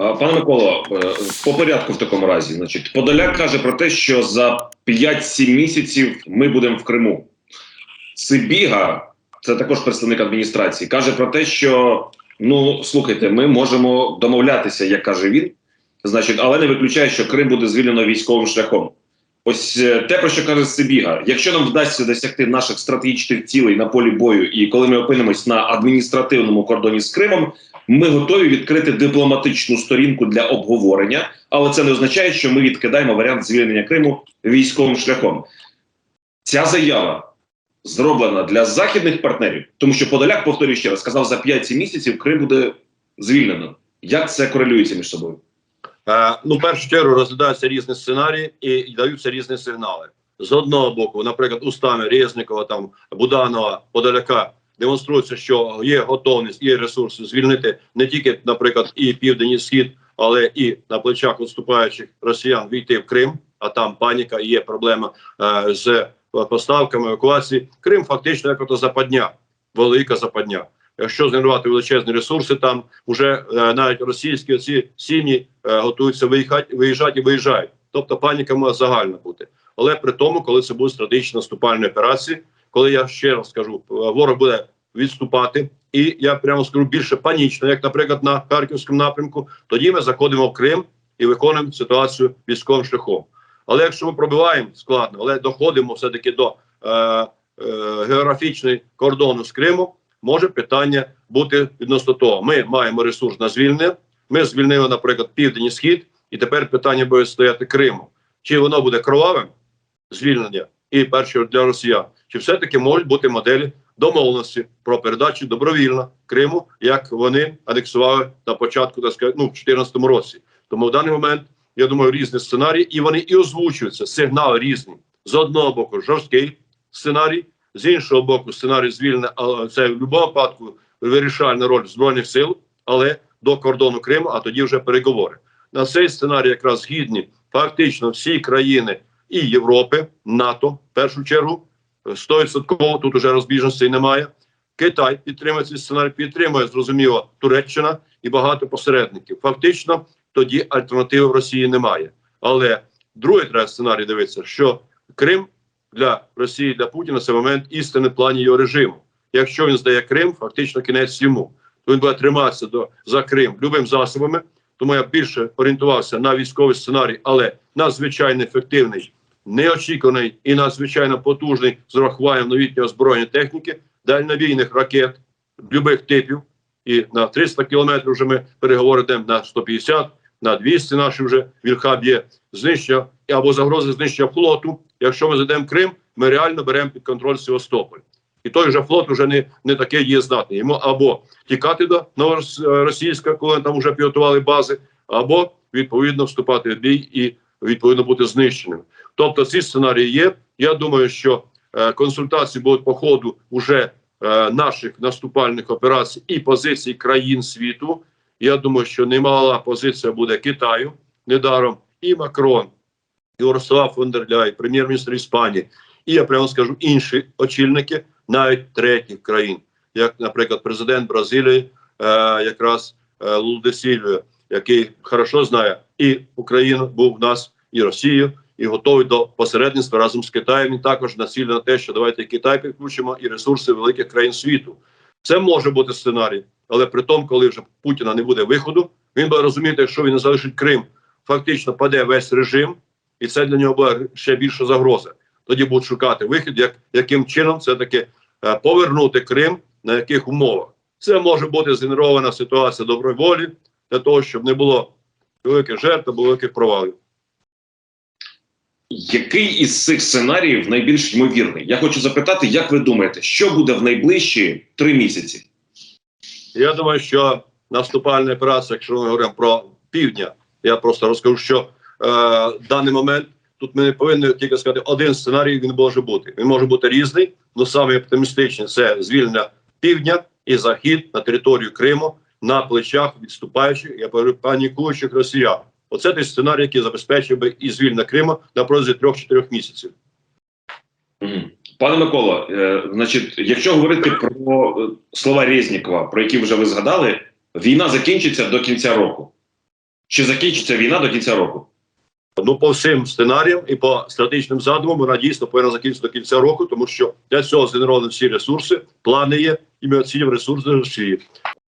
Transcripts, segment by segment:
Пане Миколо, е, по порядку в такому разі. Значить, Подоляк каже про те, що за 5-7 місяців ми будемо в Криму. Сибіга, це також представник адміністрації, каже про те, що ну слухайте, ми можемо домовлятися, як каже він, значить, але не виключає, що Крим буде звільнено військовим шляхом. Ось е, те, про що каже Сибіга, якщо нам вдасться досягти наших стратегічних цілей на полі бою, і коли ми опинимось на адміністративному кордоні з Кримом, ми готові відкрити дипломатичну сторінку для обговорення, але це не означає, що ми відкидаємо варіант звільнення Криму військовим шляхом. Ця заява зроблена для західних партнерів, тому що Подоляк, повторюю ще раз, сказав, за 5-7 місяців Крим буде звільнено. Як це корелюється між собою? Е, ну, першу чергу розглядаються різні сценарії і, даються різні сигнали. З одного боку, наприклад, устами Резнікова, там Буданова, Подоляка демонструється, що є готовність і ресурси звільнити не тільки, наприклад, і південь, і схід, але і на плечах відступаючих росіян війти в Крим. А там паніка і є проблема е, з поставками евакуації. Крим фактично як ото западня, велика западня. Якщо згенерувати величезні ресурси, там вже е, навіть російські ці сім'ї е, готуються виїхати, виїжджати і виїжджають. Тобто паніка може загальна бути. Але при тому, коли це будуть стратегічні наступальні операції, коли я ще раз скажу, е, ворог буде відступати, і я прямо скажу більше панічно, як, наприклад, на харківському напрямку, тоді ми заходимо в Крим і виконуємо ситуацію військовим шляхом. Але якщо ми пробиваємо складно, але доходимо все таки до е, е, географічного кордону з Кримом, може питання бути відносно того. Ми маємо ресурс на звільнення. Ми звільнили, наприклад, південь і схід, і тепер питання буде стояти Криму. Чи воно буде кровавим звільнення і перше для росіян, чи все-таки можуть бути моделі домовленості про передачу добровільно Криму, як вони анексували на початку, так сказати, ну, в 2014 році. Тому в даний момент я думаю, різні сценарії, і вони і озвучуються. Сигнали різні з одного боку, жорсткий сценарій, з іншого боку, сценарій звільнення, але це в будь-якому випадку вирішальна роль збройних сил, але до кордону Криму, а тоді вже переговори. На цей сценарій якраз згідні фактично всі країни і Європи, НАТО в першу чергу. 100% тут уже розбіжностей немає. Китай підтримує цей сценарій, підтримує зрозуміло Туреччина і багато посередників. Фактично, тоді альтернативи в Росії немає. Але другий треба сценарій дивитися, що Крим для Росії для Путіна це момент істини плані його режиму. Якщо він здає Крим, фактично кінець йому, то він буде триматися до за Крим любими засобами. Тому я більше орієнтувався на військовий сценарій, але надзвичайно ефективний, неочікуваний і надзвичайно потужний з урахуванням новітньої озброєння техніки, дальновійних ракет любих типів. І на 300 кілометрів вже ми переговори йдемо на 150, на 200 наші вже вільхаб є знищення або загрози знищення флоту. Якщо ми зайдемо Крим, ми реально беремо під контроль Севастополь. І той же флот вже не не таке є здатний. Йому або тікати до новоросійська, коли там вже підготували бази, або відповідно вступати в бій і відповідно бути знищеним. Тобто ці сценарії є. Я думаю, що е, консультації будуть по ходу уже е, наших наступальних операцій і позицій країн світу. Я думаю, що немала позиція буде Китаю недаром і Макрон, і Урсула фон прем'єр-міністр Іспанії, і я прямо скажу інші очільники навіть третіх країн, як, наприклад, президент Бразилії, е, якраз е, Лулде який хорошо знає і Україну, був в нас, і Росію, і готовий до посередництва разом з Китаєм. Він також націлено на те, що давайте Китай підключимо і ресурси великих країн світу. Це може бути сценарій, але при тому, коли вже Путіна не буде виходу, він буде розуміти, якщо він не залишить Крим, фактично паде весь режим, і це для нього буде ще більша загроза. Тоді будуть шукати вихід, як яким чином все таки е, повернути Крим, на яких умовах. Це може бути згенерована ситуація доброї волі для того, щоб не було великих жертв, або великих провалів. Який із цих сценаріїв найбільш ймовірний? Я хочу запитати, як ви думаєте, що буде в найближчі три місяці? Я думаю, що наступальна операція, якщо ми говоримо про півдня, я просто розкажу, що е, в даний момент тут ми не повинні тільки сказати, один сценарій він може бути. Він може бути різний, але саме оптимістичний це звільнення півдня і захід на територію Криму на плечах відступаючих я говорю, панікуючих росіян. Оце той сценарій, який забезпечив би і звільнення Криму на протязі трьох-чотирьох місяців. Пане Микола, е, значить, якщо говорити про е, слова Резнікова, про які вже ви згадали, війна закінчиться до кінця року. Чи закінчиться війна до кінця року? Ну, по всім сценаріям і по стратегічним задумам вона дійсно повинна закінчитися до кінця року, тому що для цього згенеровані всі ресурси, плани є, і ми оцінюємо ресурси Росії.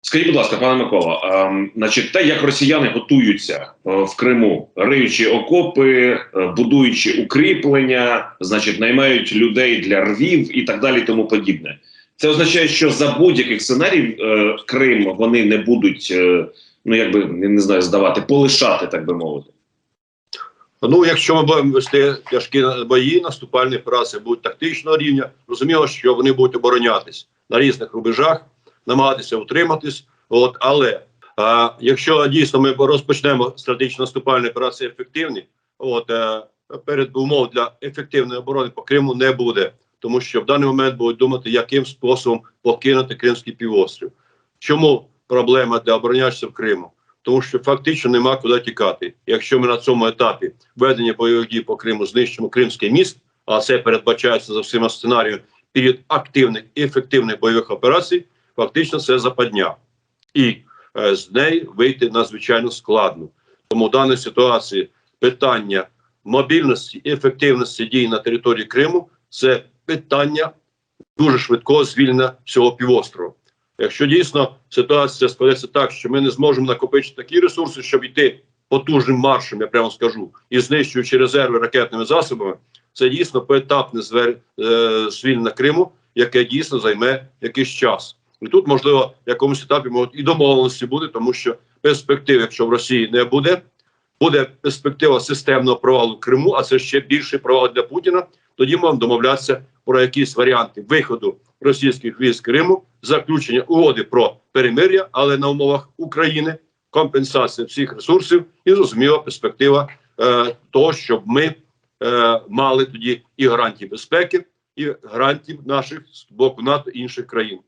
Скажіть, будь ласка, пане Микола, ем, значить, те, як росіяни готуються е, в Криму, риючи окопи, е, будуючи укріплення, значить, наймають людей для рвів і так далі, тому подібне. Це означає, що за будь-яких сценаріїв е, Крим вони не будуть, е, ну якби не, не знаю, здавати, полишати, так би мовити. Ну, якщо ми будемо вести тяжкі бої, наступальні операції будуть тактичного рівня, розуміло, що вони будуть оборонятись на різних рубежах, намагатися утриматись. От, але а, якщо дійсно ми розпочнемо стратегічно наступальні операції ефективні, от е, перед умов для ефективної оборони по Криму не буде, тому що в даний момент будуть думати, яким способом покинути Кримський півострів. Чому проблема для оборонячців Криму? Тому що фактично нема куди тікати. Якщо ми на цьому етапі ведення бойових дій по Криму знищимо Кримський міст, а це передбачається за всіма сценаріями перед активних і ефективних бойових операцій, фактично це западня. І е, з неї вийти надзвичайно складно. Тому в даній ситуації питання мобільності і ефективності дій на території Криму це питання дуже швидкого звільнення всього півострова. Якщо дійсно ситуація складеться так, що ми не зможемо накопичити такі ресурси, щоб йти потужним маршем, я прямо скажу, і знищуючи резерви ракетними засобами, це дійсно поетапне е... звільнення Криму, яке дійсно займе якийсь час. І тут, можливо, в якомусь етапі можуть і домовленості буде, тому що перспектив, якщо в Росії не буде, буде перспектива системного провалу Криму, а це ще більший провал для Путіна. Тоді можемо домовлятися про якісь варіанти виходу російських військ Криму, заключення угоди про перемир'я, але на умовах України, компенсація всіх ресурсів і зрозуміла перспектива е, того, щоб ми е, мали тоді і гарантії безпеки, і гарантії наших з боку НАТО і інших країн.